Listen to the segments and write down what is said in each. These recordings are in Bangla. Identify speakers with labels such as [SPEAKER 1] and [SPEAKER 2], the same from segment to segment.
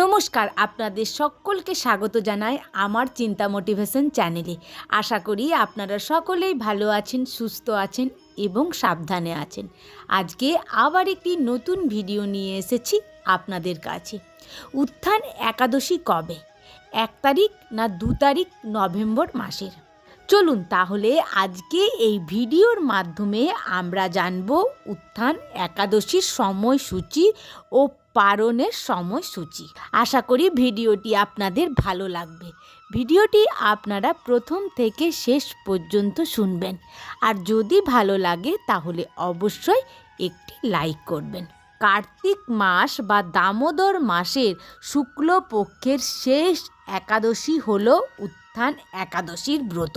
[SPEAKER 1] নমস্কার, আপনাদের সকলকে স্বাগত জানাই আমার চিন্তা মোটিভেশন চ্যানেলে। আশা করি আপনারা সকলেই ভালো আছেন, সুস্থ আছেন এবং সাবধানে আছেন। আজকে আবার একটি নতুন ভিডিও নিয়ে এসেছি আপনাদের কাছে। উত্থান একাদশী কবে? এক তারিখ না দু তারিখ নভেম্বর মাসের? চলুন তাহলে আজকে এই ভিডিওর মাধ্যমে আমরা জানব উত্থান একাদশীর সময়সূচি ও পারণের সময়সূচি। আশা করি ভিডিওটি আপনাদের ভালো লাগবে। ভিডিওটি আপনারা প্রথম থেকে শেষ পর্যন্ত শুনবেন। আর যদি ভালো লাগে তাহলে অবশ্যই একটি লাইক করবেন। কার্তিক মাস বা দামোদর মাসের শুক্লপক্ষের শেষ একাদশী হল উত্থান একাদশীর ব্রত।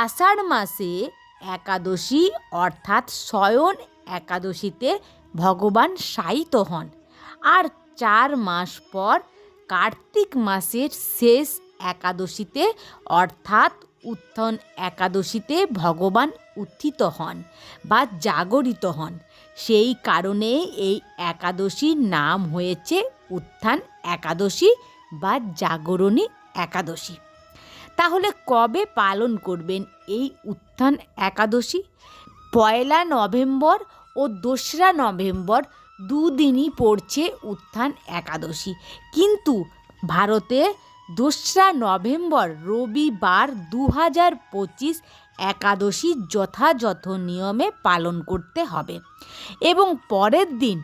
[SPEAKER 1] আষাঢ় মাসে একাদশী অর্থাৎ শয়ন একাদশীতে ভগবান শায়িত হন। আর চার মাস পর কার্তিক মাসের শেষ একাদশীতে অর্থাৎ উত্থন একাদশীতে ভগবান উত্থিত হন বা জাগরিত হন। সেই কারণে এই একাদশীর নাম হয়েছে উত্থান একাদশী বা জাগরণী একাদশী। তাহলে কবে পালন করবেন এই উত্থান একাদশী? পয়লা নভেম্বর ও দোসরা নভেম্বর দুদিনই পড়ছে উত্থান একাদশী। কিন্তু ভারতে দোসরা নভেম্বর রবিবার দু হাজার পঁচিশ একাদশী যথাযথ নিয়মে পালন করতে হবে এবং পরের দিন,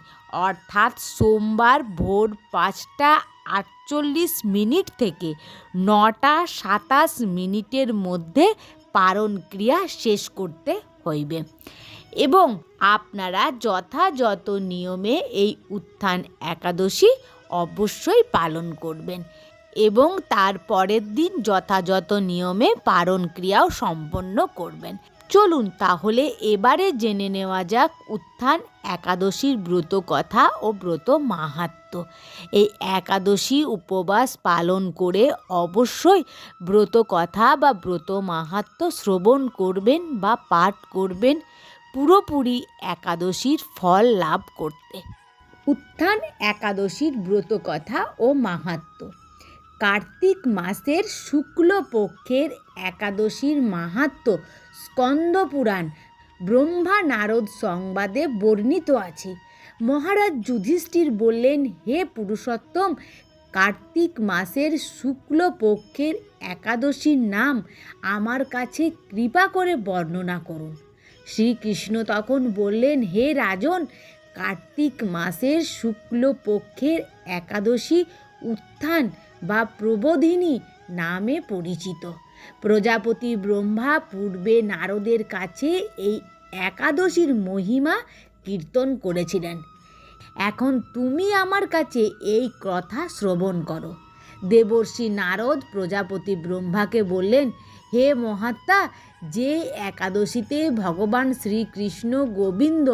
[SPEAKER 1] অর্থাৎ সোমবার ভোর পাঁচটা আটচল্লিশ মিনিট থেকে নটা সাতাশ মিনিটের মধ্যে পারণ ক্রিয়া শেষ করতে হইবে। এবং আপনারা যথাযথ নিয়মে এই উত্থান একাদশী অবশ্যই পালন করবেন এবং তার পরের দিন যথাযথ নিয়মে পারণ ক্রিয়াও সম্পন্ন করবেন। চলুন তাহলে এবারে জেনে নেওয়া যাক উত্থান একাদশীর ব্রত কথা ও ব্রত মাহাত্ম। এই একাদশী উপবাস পালন করে অবশ্যই ব্রত কথা বা ব্রত মাহাত্ম শ্রবণ করবেন বা পাঠ করবেন পুরোপুরি একাদশীর ফল লাভ করতে। উত্থান একাদশীর ব্রত কথা ও মাহাত্ম। কার্তিক মাসের শুক্লপক্ষের একাদশীর মাহাত্ম স্কন্দপুরাণ ব্রহ্মা নারদ সংবাদে বর্ণিত আছে। মহারাজ যুধিষ্ঠির বললেন, হে পুরুষোত্তম, কার্তিক মাসের শুক্লপক্ষের একাদশীর নাম আমার কাছে কৃপা করে বর্ণনা করুন। শ্রীকৃষ্ণ তখন বললেন, হে রাজন, কার্তিক মাসের শুক্লপক্ষের একাদশী উত্থান বা প্রবোধিনী নামে পরিচিত। প্রজাপতি ব্রহ্মা পূর্বে নারদের কাছে এই একাদশীর মহিমা কীর্তন করেছিলেন। এখন তুমি আমার কাছে এই কথা শ্রবণ করো। দেবর্ষি নারদ প্রজাপতি ব্রহ্মাকে বললেন হে মহাত্মা, যে একাদশীতে ভগবান শ্রীকৃষ্ণ গোবিন্দ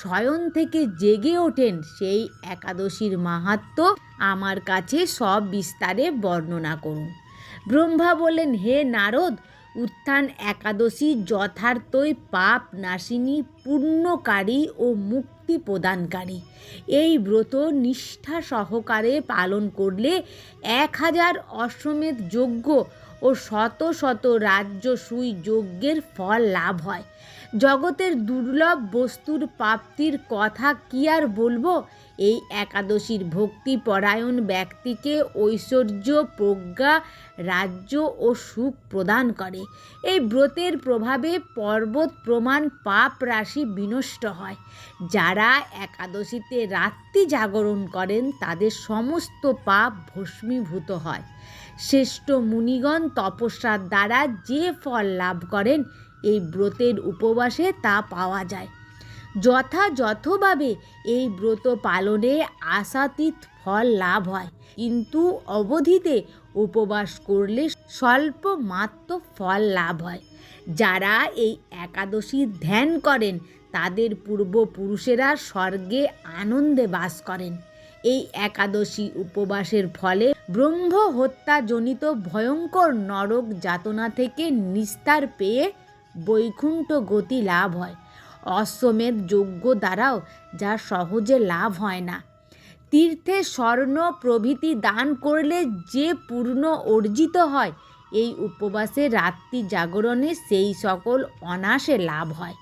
[SPEAKER 1] শয়ন থেকে জেগে ওঠেন, সেই একাদশীর মাহাত্ম আমার কাছে সব বিস্তারে বর্ণনা করুন। ব্রহ্মা বলেন হে নারদ, উত্থান একাদশী যথার্থই পাপ নাশিনী পূর্ণকারী ও মুক্তি প্রদানকারী। এই ব্রত নিষ্ঠা সহকারে পালন করলে এক হাজার অশ্বমেধ যজ্ঞ ও শত শত রাজ্যসুই যজ্ঞের ফল লাভ হয়। জগতের দুর্লভ বস্তুর প্রাপ্তির কথা কি আর বলব? এই একাদশীর ভক্তি পরায়ণ ব্যক্তিকে ঐশ্বর্য, প্রজ্ঞা, রাজ্য ও সুখ প্রদান করে। এই ব্রতের প্রভাবে পর্বত প্রমাণ পাপ রাশি বিনষ্ট হয়। যারা একাদশীতে রাত্রি জাগরণ করেন, তাদের সমস্ত পাপ ভস্মীভূত হয়। শ্রেষ্ঠ মুনিগণ তপস্যার দ্বারা যে ফল লাভ করেন, এই ব্রতের উপবাসে তা পাওয়া যায়। যথাযথভাবে এই ব্রত পালনে আশাতীত ফল লাভ হয়। কিন্তু অবধিতে উপবাস করলে স্বল্প মাত্র ফল লাভ হয়। যারা এই একাদশী ধ্যান করেন, তাদের পূর্বপুরুষেরা স্বর্গে আনন্দে বাস করেন। এই একাদশী উপবাসের ফলে ব্রহ্ম হত্যাজনিত ভয়ঙ্কর নরক যাতনা থেকে নিস্তার পেয়ে বৈকুণ্ঠ গতি লাভ হয়। অশ্বমেধ যজ্ঞ দ্বারাও যা সহজে লাভ হয় না। তীর্থে স্বর্ণ প্রভৃতি দান করলে যে পূর্ণ অর্জিত হয়, এই উপবাসে রাত্রি জাগরণে সেই সকল অনাসে লাভ হয়।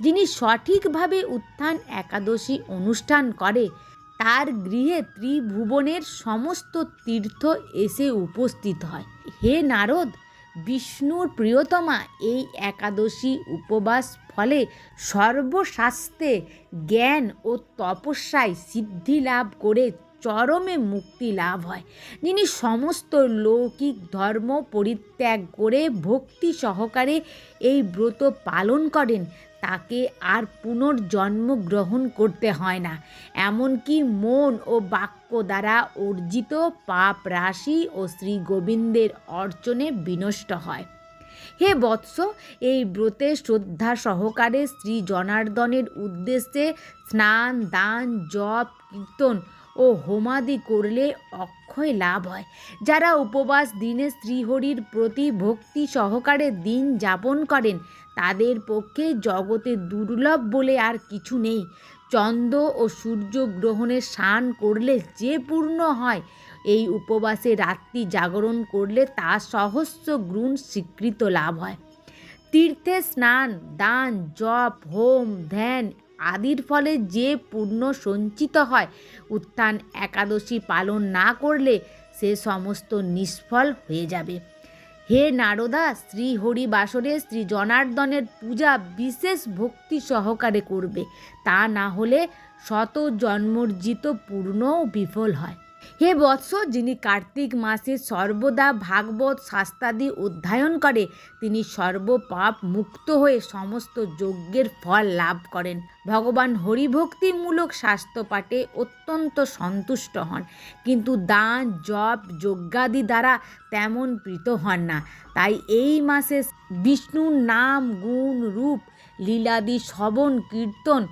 [SPEAKER 1] যিনি সঠিকভাবে উত্থান একাদশী অনুষ্ঠান করে তার গৃহে ত্রিভুবনের সমস্ত তীর্থ এসে উপস্থিত হয়। হে নারদ, বিষ্ণুর প্রিয়তমা, এই একাদশী উপবাস ফলে সর্বশাস্ত্রে জ্ঞান ও তপস্যায় সিদ্ধি লাভ করে চরমে মুক্তি লাভ হয়। যিনি সমস্ত লৌকিক ধর্ম পরিত্যাগ করে ভক্তি সহকারে এই ব্রত পালন করেন তাকে আর পুনর্জন্ম গ্রহণ করতে হয় না। এমনকি মন ও বাক্য দ্বারা অর্জিত পাপ রাশি ও শ্রী গোবিন্দের অর্চনে বিনষ্ট হয়। হে বৎস, এই ব্রতে শ্রদ্ধা সহকারে শ্রী জনার্দনের উদ্দেশ্যে স্নান, দান, জপ, কীর্তন ও হোমাদি করলে অক্ষয় লাভ হয়। যারা উপবাস দিনে শ্রীহরির প্রতি ভক্তি সহকারে দিন যাপন করেন তাদের পক্ষে জগতে দুর্লভ বলে আর কিছু নেই। চন্দ্র ও সূর্য গ্রহণে স্নান করলে যে পূর্ণ হয়, এই উপবাসে রাত্রি জাগরণ করলে তা সহস্র গুণ স্বীকৃত লাভ হয়। তীর্থে স্নান, দান, জপ, হোম, ধ্যান আদির ফলে যে পূর্ণ সঞ্চিত হয়, উত্থান একাদশী পালন না করলে সে সমস্ত নিষ্ফল হয়ে যাবে। হে নারদা শ্রী হরি বাসরে শ্রী জনার্দনের পূজা বিশেষ ভক্তি সহকারে করবে। তা না হলে শত জন্মর্জিত পূর্ণও বিফল হয়। হে বৎস যিনি কার্তিক মাসে সর্বদা ভাগবত শাস্তাদি অধ্যয়ন করে, তিনি সর্বপাপ মুক্ত হয়ে সমস্ত যজ্ঞের ফল লাভ করেন। ভগবান হরিভক্তিমূলক স্বাস্থ্য পাঠে অত্যন্ত সন্তুষ্ট হন, কিন্তু দান, জপ, যজ্ঞাদি দ্বারা তেমন প্রীত হন না। তাই এই মাসে বিষ্ণুর নাম, গুণ, রূপ লীলাদি শ্রবণ, কীর্তন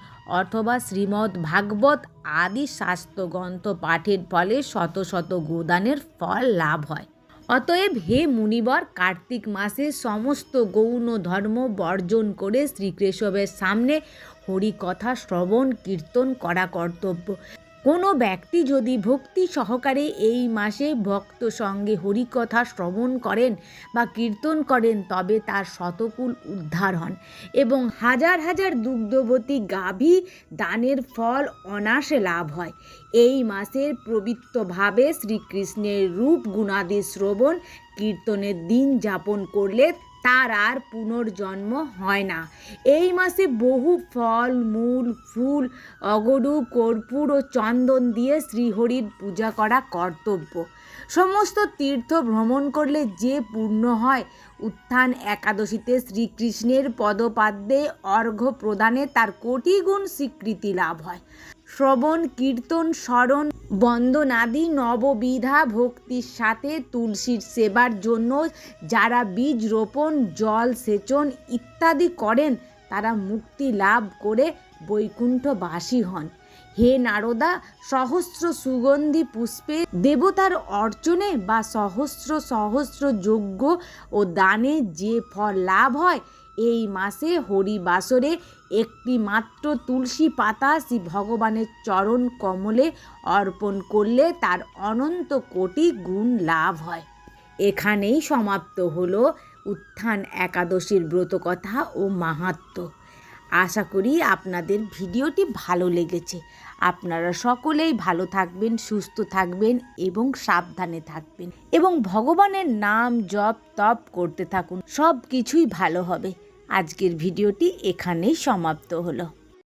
[SPEAKER 1] অথবা শ্রীমদ্ ভাগবত আদি শাস্ত্রগ্রন্থ পাঠের ফলে শত শত গোদানের ফল লাভ হয়। অতএব হে মুনিবর, কার্তিক মাসে সমস্ত গৌণ ধর্ম বর্জন করে শ্রীকেশবের সামনে হরিকথা, শ্রবণ, কীর্তন করা কর্তব্য। কোনো ব্যক্তি যদি ভক্তি সহকারে এই মাসে ভক্ত সঙ্গে হরিকথা শ্রবণ করেন বা কীর্তন করেন, তবে তার শতকুল উদ্ধার হন এবং হাজার হাজার দুগ্ধবতী গাভী দানের ফল অনাসে লাভ হয়। এই মাসের পবিত্রভাবে শ্রীকৃষ্ণের রূপ গুণাদি শ্রবণ, কীর্তনের দিন যাপন করলে তার আর পুনর্জন্ম হয় না। এই মাসে বহু ফল, মূল, ফুল, অগরু, কর্পূর ও চন্দন দিয়ে শ্রীহরির পূজা করা কর্তব্য। সমস্ত তীর্থ ভ্রমণ করলে যে পূর্ণ হয়, উত্থান একাদশীতে শ্রীকৃষ্ণের পদপাদ্যে অর্ঘ্য প্রদানে তার কোটি গুণ স্বীকৃতি লাভ হয়। শ্রবণ, কীর্তন, স্মরণ, বন্দনাদি, নববিধা ভক্তির সাথে তুলসীর সেবার জন্য যারা বীজ রোপণ, জল সেচন ইত্যাদি করেন, তারা মুক্তি লাভ করে বৈকুণ্ঠবাসী হন। হে নারদা, সহস্র সুগন্ধি পুষ্পে দেবতার অর্চনে বা সহস্র সহস্র যজ্ঞ ও দানে যে ফল লাভ হয় এই মাসে হরিবাসরে একটি মাত্র তুলসী পাতা শ্রী ভগবানের চরণ কমলে অর্পণ করলে তার অনন্ত কোটি গুণ লাভ হয়। এখানেই সমাপ্ত হলো উত্থান একাদশীর ব্রতকথা ও মাহাত্ম্য আশা করি আপনাদের ভিডিওটি ভালো লেগেছে। আপনারা সকলেই ভালো থাকবেন, সুস্থ থাকবেন এবং সাবধানে থাকবেন এবং ভগবানের নাম জপ তপ করতে থাকুন। সব কিছুই ভালো হবে। আজকের ভিডিওটি এখানেই সমাপ্ত হলো।